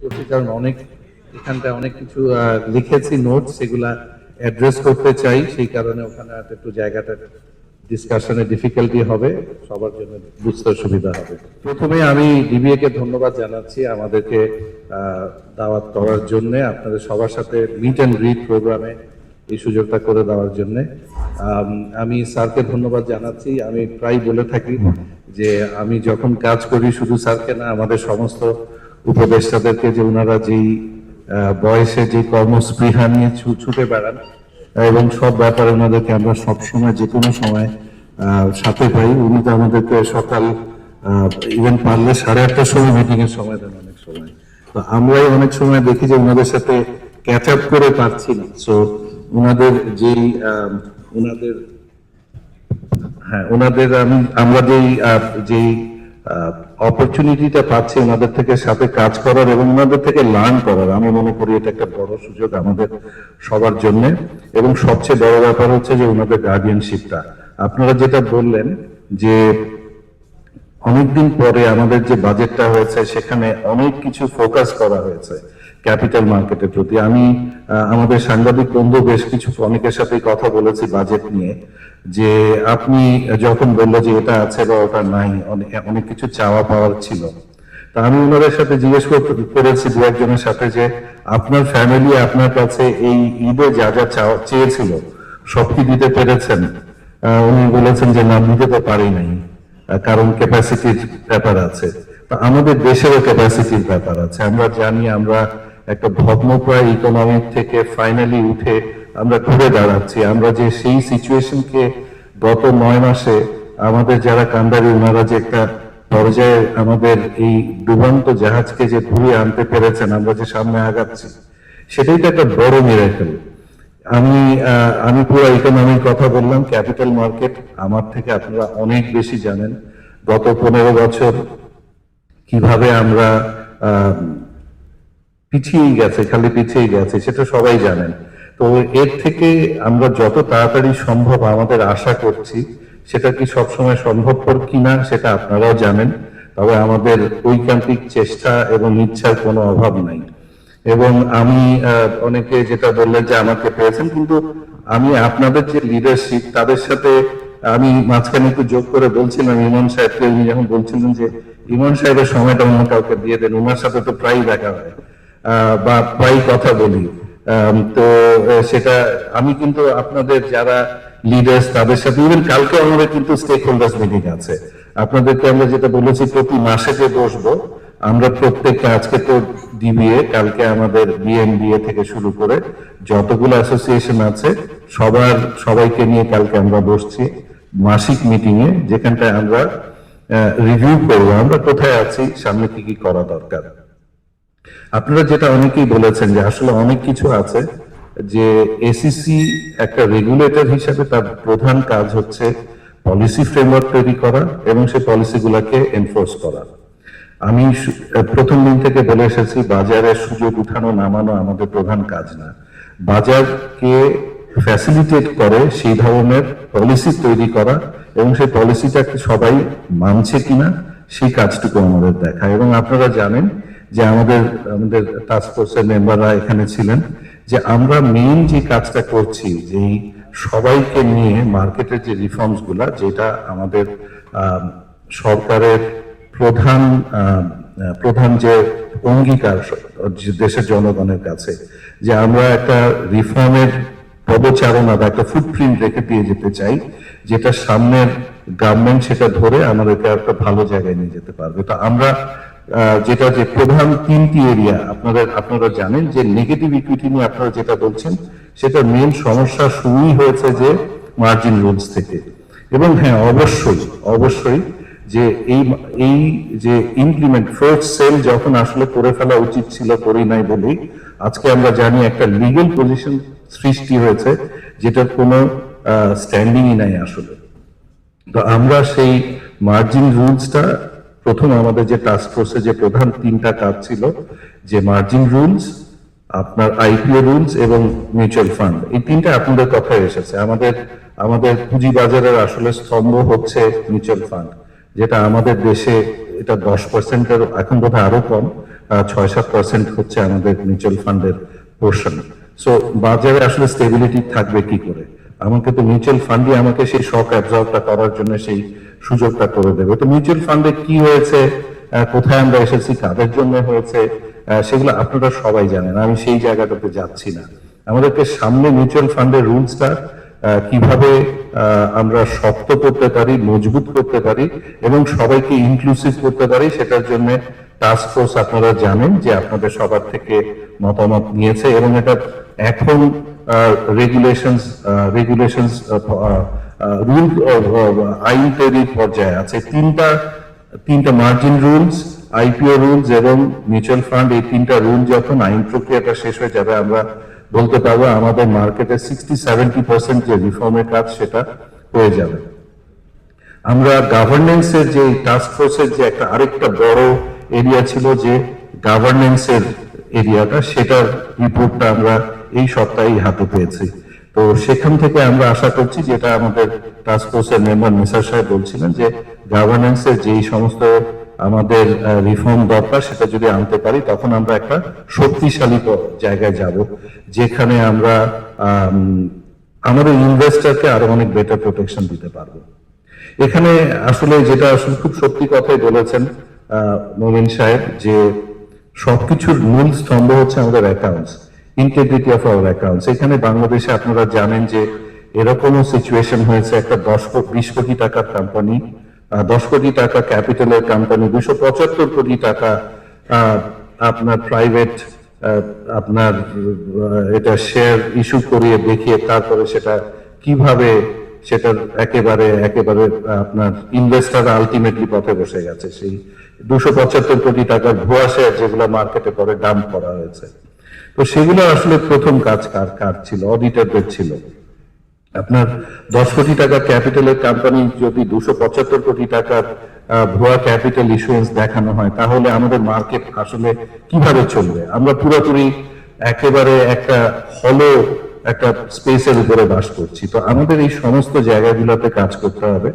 করছি কারণ অনেক এখানটায় অনেক কিছু লিখেছি নোট সেগুলা অ্যাড্রেস করতে চাই। সেই কারণে ওখানে একটু জায়গাটা ডিসকাশনে ডিফিকাল্টি হবে। সবার জন্য বুঝতে সুবিধা হবে। প্রথমে আমি ডিবিএ কে ধন্যবাদ জানাচ্ছি আমাদেরকে দাওয়াত করার জন্য, আপনাদের সবার সাথে মিট অ্যান্ড রিড প্রোগ্রামে এই সুযোগটা করে দেওয়ার জন্য। আমি স্যারকে ধন্যবাদ জানাচ্ছি। আমি প্রায় বলে থাকি যে আমি যখন কাজ করি, শুধু স্যারকে না, আমাদের সমস্ত উপদেষ্টাদেরকে যে ওনারা যেই বয়সে যে কর্মস্পৃহা নিয়ে ছুটে বেড়ান, এবং সব ব্যাপারে ওনাদেরকে আমরা সবসময় যে কোনো সময় সাথে পাই। উনি তো আমাদেরকে সকাল ইভেন পারলে সাড়ে আটটার সময় মিটিং এর সময় দেন অনেক সময়। তো আমরাই অনেক সময় দেখি যে ওনাদের সাথে ক্যাচ আপ করে পারছি না। সো ওনাদের যেই ওনাদের হ্যাঁ ওনাদের আমি, আমরা যেই যেই অপরচুনিটিটা পাচ্ছি ওনাদের থেকে সাথে কাজ করার এবং ওনাদের থেকে লার্ন করার। আমি মনে করি এটা একটা বড় সুযোগ আমাদের সবার জন্য। এবং সবচেয়ে বড় ব্যাপার হচ্ছে যে ওনাদের গার্ডিয়ানশিপটা আপনারা যেটা বললেন যে অনেকদিন পরে আমাদের যে বাজেটটা হয়েছে, সেখানে অনেক কিছু ফোকাস করা হয়েছে ক্যাপিটাল মার্কেটের প্রতি। আমি আমাদের সাংবাদিক বন্ধু বেশ কিছু অনেকের সাথে কথা বলেছি বাজেট নিয়ে। যে আপনি যখন বলল যে এটা আছে বা ওটা নাই অনেক কিছু চাওয়া পাওয়ার ছিল। তা আমি ওনাদের সাথে জিজ্ঞেস করেছি দু একজনের সাথে যে আপনার ফ্যামিলি আপনার কাছে এই ঈদে যা যা চেয়েছিল, সব কি দিতে পেরেছেন? উনি বলেছেন যে না, দিতে তো পারি নাই কারণ ক্যাপাসিটির ব্যাপার আছে। তা আমাদের দেশেরও ক্যাপাসিটির ব্যাপার আছে। আমরা জানি আমরা একটা ভগ্নপ্রায় ইকোনমিক থেকে ফাইনালি উঠে আমরা ঘুরে দাঁড়াচ্ছি। আমরা যে সেই সিচুয়েশনকে গত নয় মাসে আমাদের যারা কান্দারি ওনারা যে একটা পর্যায়ে আমাদের এই ডুবন্ত জাহাজকে যে ঘুরিয়ে আনতে পেরেছেন আমরা যে সামনে আগাচ্ছি সেটাই তো একটা বড় মিরাকেল আমি আমি পুরো ইকোনমির কথা বললাম ক্যাপিটাল মার্কেট আমার থেকে আপনারা অনেক বেশি জানেন। গত পনেরো বছর কীভাবে আমরা আহ, পিছিয়ে গেছে খালি পিছিয়ে গেছে সেটা সবাই জানেন। তো এর থেকে আমরা যত তাড়াতাড়ি সম্ভব আমাদের আশা করছি, সেটা কি সবসময় সম্ভবপর কিনা সেটা আপনারাও জানেন, তবে আমাদের ঐকান্তিক চেষ্টা এবং ইচ্ছার কোনো অভাব নাই। এবং আমি অনেকে যেটা বললেন যে আমাকে পেয়েছেন, কিন্তু আমি আপনাদের যে লিডারশিপ তাদের সাথে আমি মাঝখানে একটু যোগ করে বলছিলাম ইমন সাহেবকে, উনি যখন বলছিলেন যে, ইমন সাহেবের সময়টা অন্য কাউকে দিয়ে দেন ওনার সাথে তো প্রায়ই দেখা হয়। বা প্রায় কথা বলি। তো সেটা আমি কিন্তু আপনাদের যারা লিডার্স তাদের সাথে ইভেন কালকে আমাদের কিন্তু স্টেক হোল্ডার্স মিটিং আছে। আপনাদেরকে আমরা যেটা বলেছি, প্রতি মাসে যে বসবো, আমরা প্রত্যেকটা আজকে তো ডিবিএ কালকে আমাদের বিএনবিএ থেকে শুরু করে যতগুলো অ্যাসোসিয়েশন আছে, সবার, সবাইকে নিয়ে কালকে আমরা বসছি মাসিক মিটিং এ যেখানটায় আমরা রিভিউ করব, আমরা কোথায় আছি, সামনে কি কি করা দরকার। আপনারা যেটা অনেকেই বলেছেন যে আসলে অনেক কিছু আছে যে এসিসি একটা রেগুলেটর হিসাবে তার প্রধান কাজ হচ্ছে পলিসি ফ্রেমওয়ার্ক তৈরি করা এবং সেই পলিসিগুলোকে এনফোর্স করা। আমি প্রথম দিন থেকে বলে এসেছি বাজারের সুযোগ উঠানো, নামানো আমাদের প্রধান কাজ না। বাজারকে ফ্যাসিলিটেট করে সেই ধরনের পলিসি তৈরি করা এবং সেই পলিসিটাকে সবাই মানছে কিনা, সেই কাজটুকু আমাদের দেখা। এবং আপনারা জানেন যে আমাদের আমাদের টাস্ক ফোর্সের মেম্বাররা এখানে ছিলেন, যে আমরা মেইন যে কাজটা করছি, যেই সবাইকে নিয়ে মার্কেটের যে রিফর্মসগুলা, যেটা আমাদের সরকারের প্রধান প্রধান যে অঙ্গীকার দেশের জনগণের কাছে, যে আমরা একটা রিফর্মের পদচারণা বা একটা ফুটপ্রিন্ট রেখে দিয়ে যেতে চাই, যেটা সামনের গভর্নমেন্ট সেটা ধরে আমাদেরকে একটা ভালো জায়গায় নিয়ে যেতে পারবে। তো আমরা যেটা যে প্রধান তিনটি এরিয়া আপনাদের আপনারা জানেন যে নেগেটিভ ইকুইটি নিয়ে আপনারা যেটা বলছেন, সেটা মেন সমস্যা শুরুই হয়েছে যে মার্জিন রুলস থেকে। এবং হ্যাঁ অবশ্যই অবশ্যই যে এই এই যে ইমপ্লিমেন্ট ফোর্থ সেল যখন আসলে করে ফেলা উচিত ছিল, করি নাই বলেই, আজকে আমরা জানি একটা লিগেল পজিশন সৃষ্টি হয়েছে, যেটার কোনো স্ট্যান্ডিংই নাই আসলে। তো আমরা সেই মার্জিন রুলসটা প্রথম আমাদের যে টাস্ক ফোর্সে যে প্রধান তিনটা কাজ ছিল, যে মার্জিন রুলস আপনার আইপিও রুলস এবং মিউচুয়াল ফান্ড এই তিনটা আপনাদের কথায় এসেছে। আমাদের আমাদের পুঁজি বাজারের আসলে স্তম্ভ হচ্ছে মিউচুয়াল ফান্ড যেটা আমাদের দেশে এটা দশ পার্সেন্টের এখন বোধহয় আরও কম ছয় সাত পার্সেন্ট হচ্ছে আমাদের মিউচুয়াল ফান্ডের পোর্শন সো বাজারে আসলে স্টেবিলিটি থাকবে কি করে? আমাকে তো মিউচুয়াল ফান্ডই আমাকে সেই শক অ্যাবজর্বটা করার জন্য সেই সুযোগটা করে দেবে। তো মিউচুয়াল ফান্ডে কি হয়েছে কোথায় আমরা এসেছি, কাদের জন্য হয়েছে সেগুলো আপনারা সবাই জানেন। আমি সেই জায়গাটাতে যাচ্ছি না। আমাদেরকে সামনে মিউচুয়াল ফান্ডের রুলসটা কীভাবে আমরা শক্ত করতে পারি, মজবুত করতে পারি এবং সবাইকে ইনক্লুসিভ করতে পারি, সেটার জন্য টাস্ক ফোর্স আপনারা জানেন যে আপনাদের সবার থেকে মতামত নিয়েছে এবং এটা এখন রেগুলেশনস রেগুলেশনস রুল আইন তৈরির পর্যায়ে আছে। তিনটা তিনটা মার্জিন রুলস আইপিও রুলস এবং মিউচুয়াল ফান্ড এই তিনটা রুল যখন আইন প্রক্রিয়াটা শেষ হয়ে যাবে, আমরা বলতে পারব আমাদের মার্কেটে সিক্সটি সেভেন্টি পার্সেন্ট যে রিফর্মের কাজ সেটা হয়ে যাবে। আমরা গভর্নেন্সের যে টাস্ক ফোর্সের যে একটা আরেকটা বড় এরিয়া ছিল যে গভর্নেন্সের এরিয়াটা সেটার রিপোর্টটা আমরা এই সপ্তাহেই হাতে পেয়েছি। তো সেখান থেকে আমরা আশা করছি যেটা আমাদের টাস্ক মেম্বার মিসার সাহেব বলছিলেন যে গভর্নেন্সের যেই সমস্ত আমাদের রিফর্ম দরকার সেটা যদি আনতে পারি তখন আমরা একটা শক্তিশালী জায়গায় যাব যেখানে আমরা আম, আমাদের ইনভেস্টরকে আরও অনেক বেটার প্রোটেকশন দিতে পারব। এখানে আসলে যেটা আসলে খুব সত্যি কথাই বলেছেন মোমিন সাহেব যে সবকিছুর মূল স্তম্ভ হচ্ছে আমাদের accounts integrity of our accounts এখানে বাংলাদেশে আপনারা জানেন যে এরকমও সিচুয়েশন হয়েছে, একটা দশ বিশ কোটি টাকার কোম্পানি দশ কোটি টাকা ক্যাপিটালের কোম্পানি দুশো পঁচাত্তর কোটি টাকা আপনার প্রাইভেট আপনার এটা শেয়ার ইস্যু করিয়ে দেখিয়ে তারপরে সেটা কীভাবে সেটার একেবারে একেবারে আপনার ইনভেস্টার আলটিমেটলি পথে বসে গেছে। সেই দুশো পঁচাত্তর কোটি টাকার ভুয়া শেয়ার যেগুলো মার্কেটে পরে ডাম্প করা হয়েছে। তো সেগুলো আসলে প্রথম কাজ কার কার ছিল? অডিটরদের ছিল। আপনার দশ কোটি টাকা ক্যাপিটালের কোম্পানি যদি দুশো পঁচাত্তর কোটি টাকার ভুয়া ক্যাপিটাল ইস্যুয়েন্স দেখানো হয়, তাহলে আমাদের মার্কেট আসলে কীভাবে চলবে? আমরা পুরোপুরি একেবারে একটা হলো একটা স্পেসের উপরে বাস করছি। তো আমাদের এই সমস্ত জায়গাগুলোতে কাজ করতে হবে।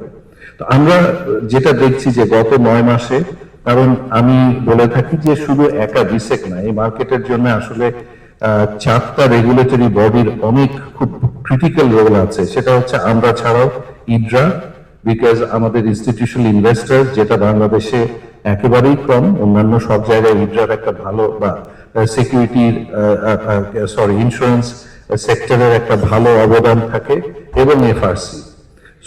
তো আমরা যেটা দেখছি যে গত নয় মাসে, কারণ আমি বলে থাকি যে শুধু একা বিসেক না, এই মার্কেটের জন্য আসলে চারটা রেগুলেটরি বডির অনেক খুব ক্রিটিক্যাল রোল আছে। সেটা হচ্ছে আমরা ছাড়াও ইডরা বিকজ আমাদের ইনস্টিটিউশনাল ইনভেস্টার যেটা বাংলাদেশে একেবারেই কম, অন্যান্য সব জায়গায় ইডরার একটা ভালো বা সিকিউরিটির সরি ইন্স্যুরেন্স সেক্টরের একটা ভালো অবদান থাকে, এবং এফআরসি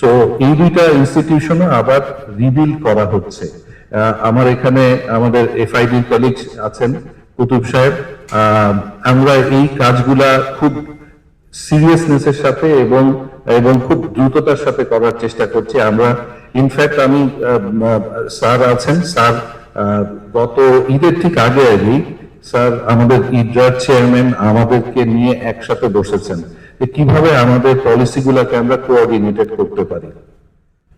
সো এই দুইটা ইনস্টিটিউশনও আবার রিবিল করা হচ্ছে। আমার এখানে আমাদের এফআইডি কলিগ আছেন, কুতুব সাহেব আমরা এই কাজগুলা খুব সিরিয়াসনেসের সাথে এবং এবং খুব দ্রুততার সাথে করার চেষ্টা করছি। আমরা ইনফ্যাক্ট আমি স্যার আছেন। স্যার গত ঈদের ঠিক আগে আগেই স্যার আমাদের ইডরার চেয়ারম্যান আমাদেরকে নিয়ে একসাথে বসেছেন যে কীভাবে আমাদের পলিসিগুলোকে আমরা কোঅর্ডিনেটেড করতে পারি।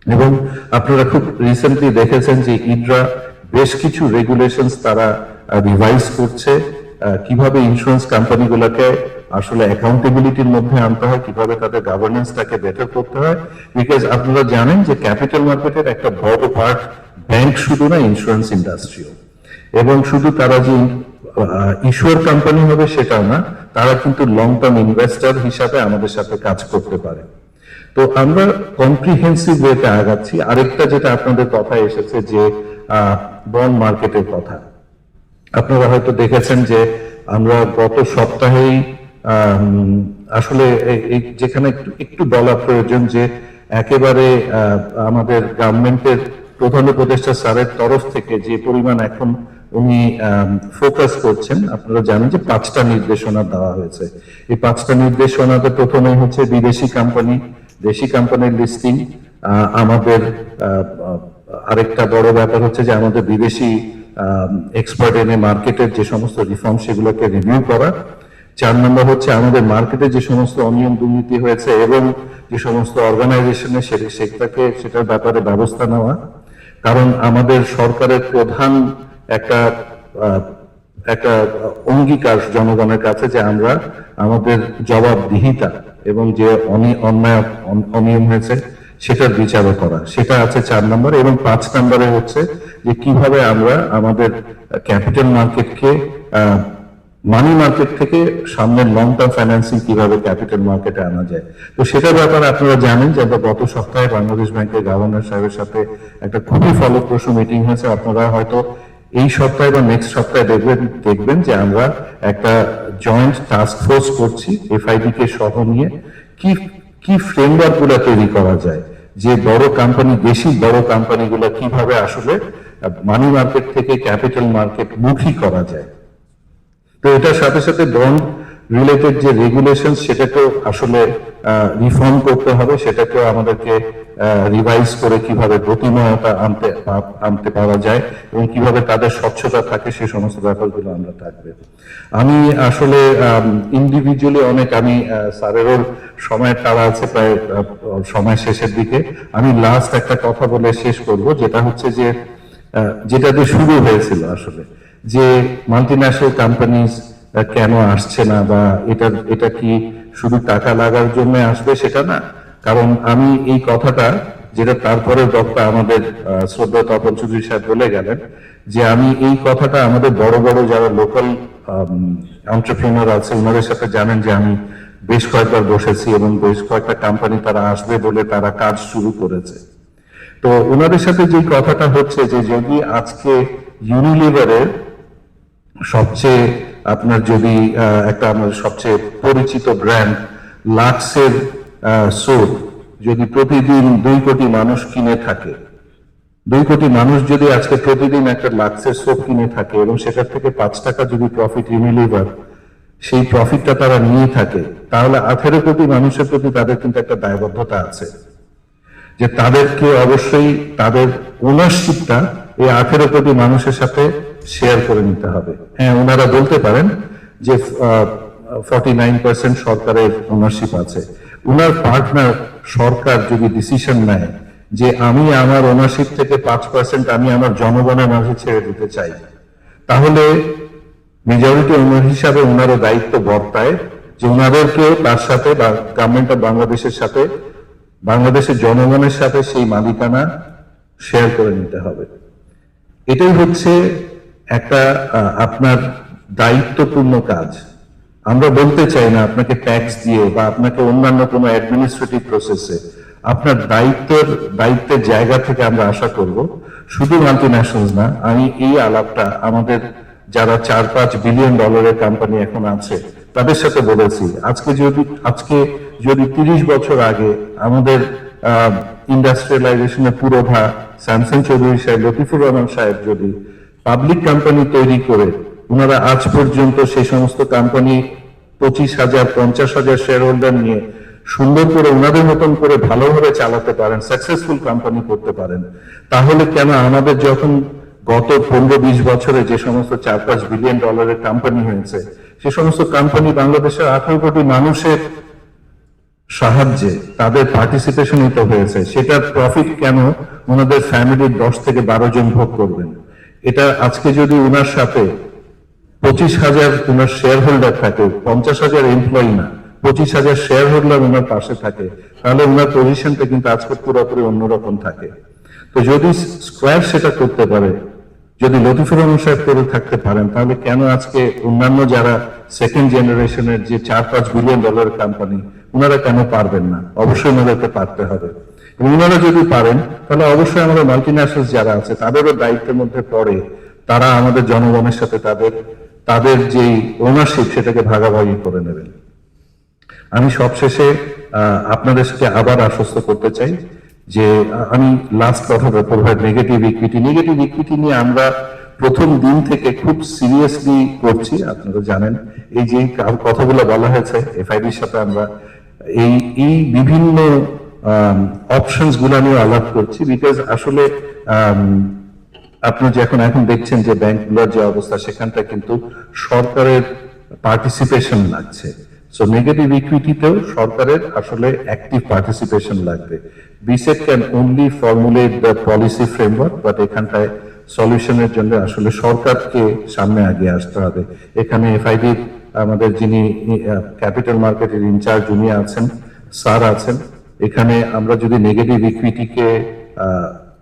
এবং আপনারা খুব রিসেন্টলি দেখেছেন যে ইডরা বেশ কিছু রেগুলেশনস তারা রিভাইজ করছে। কীভাবে ইন্স্যুরেন্স কোম্পানিগুলোকে আসলে অ্যাকাউন্টেবিলিটির মধ্যে আনতে হয়, কীভাবে তাদের গভর্নেন্সটাকে বেটার করতে হয় বিকজ আপনারা জানেন যে ক্যাপিটাল মার্কেটের একটা বড় পার্ট ব্যাংক শুধু না ইন্স্যুরেন্স ইন্ডাস্ট্রিও এবং শুধু তারা যে ইস্যুয়ার কোম্পানি হবে সেটা না, তারা কিন্তু লং টার্ম ইনভেস্টর হিসাবে আমাদের সাথে কাজ করতে পারে। তো আমরা কম্প্রিহেন্সিভ ওয়েতে আগাচ্ছি। আরেকটা যেটা আপনাদের কথা এসেছে যে বন্ড মার্কেটের কথা। আপনারা হয়তো দেখেছেন যে আমরা গত সপ্তাহেই আসলে যেখানে একটু একটু বলা প্রয়োজন যে একেবারে আমাদের গভর্নমেন্টের প্রধান উপদেষ্টা স্যারের তরফ থেকে যে পরিমাণ এখন উনি ফোকাস করছেন, আপনারা জানেন যে পাঁচটা নির্দেশনা দেওয়া হয়েছে। এই পাঁচটা নির্দেশনাতে প্রথমে হচ্ছে বিদেশি কোম্পানি দেশি কোম্পানির লিস্টিং আমাদের আরেকটা বড় ব্যাপার হচ্ছে যে আমাদের বিদেশি এক্সপার্ট এনে মার্কেটের যে সমস্ত রিফর্ম সেগুলোকে রিভিউ করা। চার নম্বর হচ্ছে আমাদের মার্কেটে যে সমস্ত অনিয়ম দুর্নীতি হয়েছে এবং যে সমস্ত অর্গানাইজেশনে সেটাকে সেটার ব্যাপারে ব্যবস্থা নেওয়া। কারণ আমাদের সরকারের প্রধান একটা একটা অঙ্গীকার জনগণের কাছে যে আমরা আমাদের জবাবদিহিতা এবং যে অনি- অন্যায় অন- অনিয়ম হয়েছে সেটার বিচারও করা। সেটা আছে চার নম্বর এবং পাঁচ নম্বরে হচ্ছে যে কীভাবে আমরা আমাদের ক্যাপিটাল মার্কেটকে মানি মার্কেট থেকে সামনের লং টার্ম ফাইন্যান্সিং কীভাবে ক্যাপিটাল মার্কেটে আনা যায়। তো সেটার ব্যাপারে আপনারা জানেন যে গত সপ্তাহে বাংলাদেশ ব্যাংকের গভর্নর সাহেবের সাথে একটা খুবই ফলপ্রসূ মিটিং হয়েছে। আপনারা হয়তো এই সপ্তাহে বা নেক্সট সপ্তাহে দেখবেন দেখবেন যে আমরা একটা জয়েন্ট টাস্ক ফোর্স করছি এফআইডি কে সহ নিয়ে। কি কি ফ্রেমওয়ার্কগুলো তৈরি করা যায়? যে বড় কোম্পানি বেশি বড় কোম্পানিগুলো কীভাবে আসলে মানি মার্কেট থেকে ক্যাপিটাল মার্কেট মুখী করা যায়? তো এটার সাথে সাথে বন্ড রিলেটেড যে রেগুলেশন সেটাকেও আসলে রিফর্ম করতে হবে, সেটাকেও আমাদেরকে রিভাইজ করে কীভাবে গতিময়তা আনতে আনতে পারা যায় এবং কীভাবে তাদের স্বচ্ছতা থাকে সে সমস্ত ব্যাপারগুলো আমরা থাকবে। আমি আসলে ইন্ডিভিজুয়ালি অনেক আমি স্যারেরও সময়ের তারা আছে প্রায় সময় শেষের দিকে। আমি লাস্ট একটা কথা বলে শেষ করব, যেটা হচ্ছে যে যেটা দিয়ে শুরু হয়েছিল আসলে, যে মাল্টি ন্যাশনাল কোম্পানিজ কেন আসছে না বা এটা এটা কি শুধু টাকা লাগার জন্য আসবে সেটা না কারণ আমি এই কথাটা যেটা তারপরে বক্তা আমাদের শ্রদ্ধা তপন চৌধুরী সাহেব বলে গেলেন, যে আমি এই কথাটা আমাদের বড় বড় যারা লোকাল এন্টারপ্রেনার আছে ওনাদের সাথে জানেন যে আমি বেশ কয়েকবার বসেছি এবং বেশ কয়েকটা কোম্পানি তারা আসবে বলে তারা কাজ শুরু করেছে। তো ওনাদের সাথে যে কথাটা হচ্ছে যে যদি আজকে ইউনিলিভারের সবচেয়ে আপনার যদি একটা আমার সবচেয়ে পরিচিত ব্র্যান্ড লাক্সের সোপ যদি প্রতিদিন দুই কোটি মানুষ কিনে থাকে। দুই কোটি মানুষ যদি আজকে প্রতিদিন একটা লাক্সের সোপ কিনে থাকে এবং সেটার থেকে পাঁচ টাকা যদি প্রফিট ইউনিলিভার সেই প্রফিটটা তারা নিয়ে থাকে, তাহলে আঠেরো কোটি মানুষের প্রতি তাদের কিন্তু একটা দায়বদ্ধতা আছে। যে তাদেরকে অবশ্যই তাদের ওনারশিপটা এই আঠেরো কোটি মানুষের সাথে শেয়ার করে নিতে হবে। হ্যাঁ ওনারা বলতে পারেন যে ফর্টি নাইন পার্সেন্ট সরকারের ওনারশিপ আছে। ওনার পার্টনার সরকার যদি ডিসিশন নেয় যে আমি আমার ওনারশিপ থেকে পাঁচ পার্সেন্ট আমি আমার জনগণের মাঝে ছেড়ে দিতে চাই, তাহলে মেজরিটি ওনার হিসাবে ওনারও দায়িত্ব বর্তায় যে ওনাদেরকেও তার সাথে বা গভর্নমেন্ট অফ বাংলাদেশের সাথে, বাংলাদেশের জনগণের সাথে সেই মালিকানা শেয়ার করে নিতে হবে। এটাই হচ্ছে একটা আপনার দায়িত্বপূর্ণ কাজ। আমরা বলতে চাই না আপনাকে ট্যাক্স দিয়ে বা আপনাকে অন্যান্য কোনো অ্যাডমিনিস্ট্রেটিভ প্রসেসে আপনার দায়িত্বের দায়িত্বের জায়গা থেকে আমরা আশা করব। শুধু মাল্টি ন্যাশনালস না, আমি এই আলাপটা আমাদের যারা চার পাঁচ বিলিয়ন ডলারের কোম্পানি এখন আছে, তাদের সাথে বলেছি। আজকে যদি আজকে যদি তিরিশ বছর আগে আমাদের ইন্ডাস্ট্রিয়ালাইজেশনের পুরোধা স্যামসাং চৌধুরী সাহেব, লতিফুর রহমান সাহেব যদি পাবলিক কোম্পানি তৈরি করে ওনারা আজ পর্যন্ত সেই সমস্ত কোম্পানি পঁচিশ হাজার, পঞ্চাশ হাজার শেয়ার হোল্ডার নিয়ে সুন্দর করে ওনাদের মতন করে ভালোভাবে চালাতে পারেন সাকসেসফুল কোম্পানি করতে পারেন। তাহলে কেন আমাদের যখন গত পনেরো বিশ বছরে যে সমস্ত চার পাঁচ বিলিয়ন ডলারের কোম্পানি হয়েছে, সে সমস্ত কোম্পানি বাংলাদেশের আঠারো কোটি মানুষের সাহায্যে তাদের পার্টিসিপেশন তো হয়েছে। সেটার প্রফিট কেন ওনাদের ফ্যামিলির দশ থেকে বারো জন ভোগ করবেন? এটা আজকে যদি ওনার সাথে পঁচিশ হাজার ওনার শেয়ার হোল্ডার থাকে, পঞ্চাশ হাজার এমপ্লয়ি না, পঁচিশ হাজার শেয়ার হোল্ডার ওনার পাশে থাকে, তাহলে ওনার পজিশনটা কিন্তু আজকে পুরোপুরি অন্যরকম থাকে। তো যদি স্কোয়ার সেটা করতে পারে, যদি লতিফুর রহমান সাহেব করে থাকতে পারেন, তাহলে কেন আজকে অন্যান্য যারা সেকেন্ড জেনারেশনের যে চার পাঁচ বিলিয়ন ডলার কোম্পানি ওনারা কেন পারবেন না? অবশ্যই ওনাদেরকে পারতে হবে। এবং ওনারা যদি পারেন, তাহলে অবশ্যই আমাদের মাল্টি যারা আছে, তাদেরও দায়িত্বের মধ্যে পড়ে, তারা আমাদের জনগণের সাথে তাদের তাদের যে ওনারশিপ সেটাকে ভাগাভাগি করে নেবেন। আমি সবশেষে আপনাদের সাথে আবার আশ্বস্ত করতে চাই যে আমি লাস্ট কথা প্রভাব নেগেটিভ ইকুইটি নেগেটিভ ইকুইটি নিয়ে আমরা প্রথম দিন থেকে খুব সিরিয়াসলি করছি, আপনারা জানেন। এই যে কথাগুলো বলা হয়েছে এফআইডির সাথে আমরা এই এই বিভিন্ন অপশনসগুলো নিয়ে আলাপ করছি বিকজ আসলে আপনি যে এখন এখন দেখছেন যে ব্যাংকগুলোর যে অবস্থা সেখানটা কিন্তু সরকারের পার্টিসিপেশন লাগছে। সো নেগেটিভ ইকুইটিতেও সরকারের আসলে অ্যাক্টিভ পার্টিসিপেশন লাগবে। BSEC can only formulate the policy framework but এখানটায় সলিউশনের জন্য আসলে সরকারকে সামনে আগে আসতে হবে। এখানে এফআইডি আমাদের যিনি ক্যাপিটাল মার্কেটের ইনচার্জ উনি আছেন, স্যার আছেন। এখানে আমরা যদি নেগেটিভ ইকুইটিকে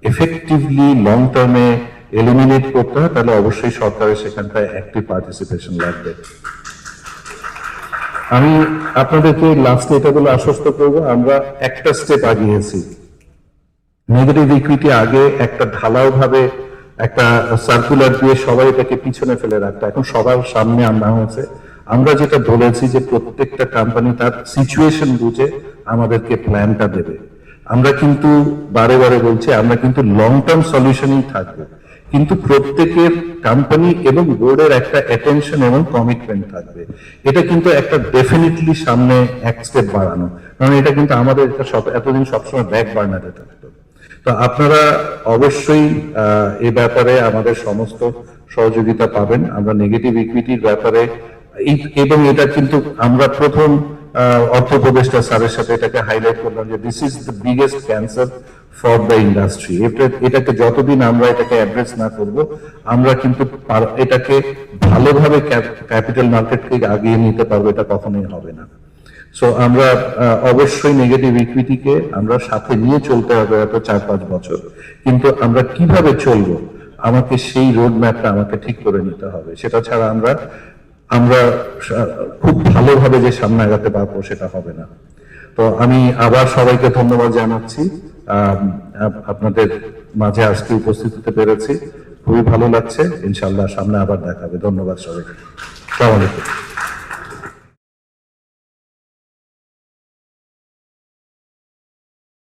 এফেক্টিভলি লং টার্মে এলিমিনেট করতে হয়, তাহলে অবশ্যই সরকারের সেখানটায় অ্যাক্টিভ পার্টিসিপেশন লাগবে। আমি আপনাদেরকে লাস্ট এটা বলে আশ্বস্ত করব, আমরা একটা স্টেপ আগিয়েছি। নেগেটিভ ইকুইটি আগে একটা ঢালাও ভাবে একটা সার্কুলার দিয়ে সবাই এটাকে পিছনে ফেলে রাখতো। এখন সবার সামনে আনা হয়েছে। আমরা যেটা বলেছি যে প্রত্যেকটা কোম্পানি তার সিচুয়েশন বুঝে আমাদেরকে প্ল্যানটা দেবে। আমরা কিন্তু বারে বারে বলছি, আমরা কিন্তু লং টার্ম সলিউশনেই থাকব। কিন্তু প্রত্যেকের কোম্পানি এবং বোর্ডের একটা অ্যাটেনশন এবং কমিটমেন্ট থাকবে। এটা কিন্তু একটা ডেফিনেটলি সামনে এক স্টেপ বাড়ানো। কারণ এটা কিন্তু আমাদের এটা সব- এতদিন সবসময় ব্যাক বার্নারে থাকতো। তো আপনারা অবশ্যই এ ব্যাপারে আমাদের সমস্ত সহযোগিতা পাবেন। আমরা নেগেটিভ ইকুইটির ব্যাপারে এবং এটা কিন্তু আমরা প্রথম অর্থ উপদেষ্টা স্যারের সাথে এটাকে হাইলাইট করলাম যে this is the biggest cancer for the industry এটাকে যতদিন আমরা এটাকে অ্যাড্রেস না করব, আমরা কিন্তু এটাকে ভালোভাবে ক্যাপিটাল মার্কেটকে আগিয়ে নিতে পারব, এটা কখনোই হবে না। সো আমরা অবশ্যই নেগেটিভ ইকুইটিকে আমরা সাথে নিয়ে চলতে হবে হয়তো চার পাঁচ বছর। কিন্তু আমরা কীভাবে চলবো? আমাকে সেই রোড ম্যাপটা আমাকে ঠিক করে নিতে হবে। সেটা ছাড়া আমরা আমরা খুব ভালোভাবে যে সামনে আগাতে পারব সেটা হবে না। তো আমি আবার সবাইকে ধন্যবাদ জানাচ্ছি। আপনাদের মাঝে আজকে উপস্থিত হতে পেরেছি। খুবই ভালো লাগছে। ইনশাল্লাহ সামনে আবার দেখাবে। ধন্যবাদ সবাইকে। সালাম আলাইকুম।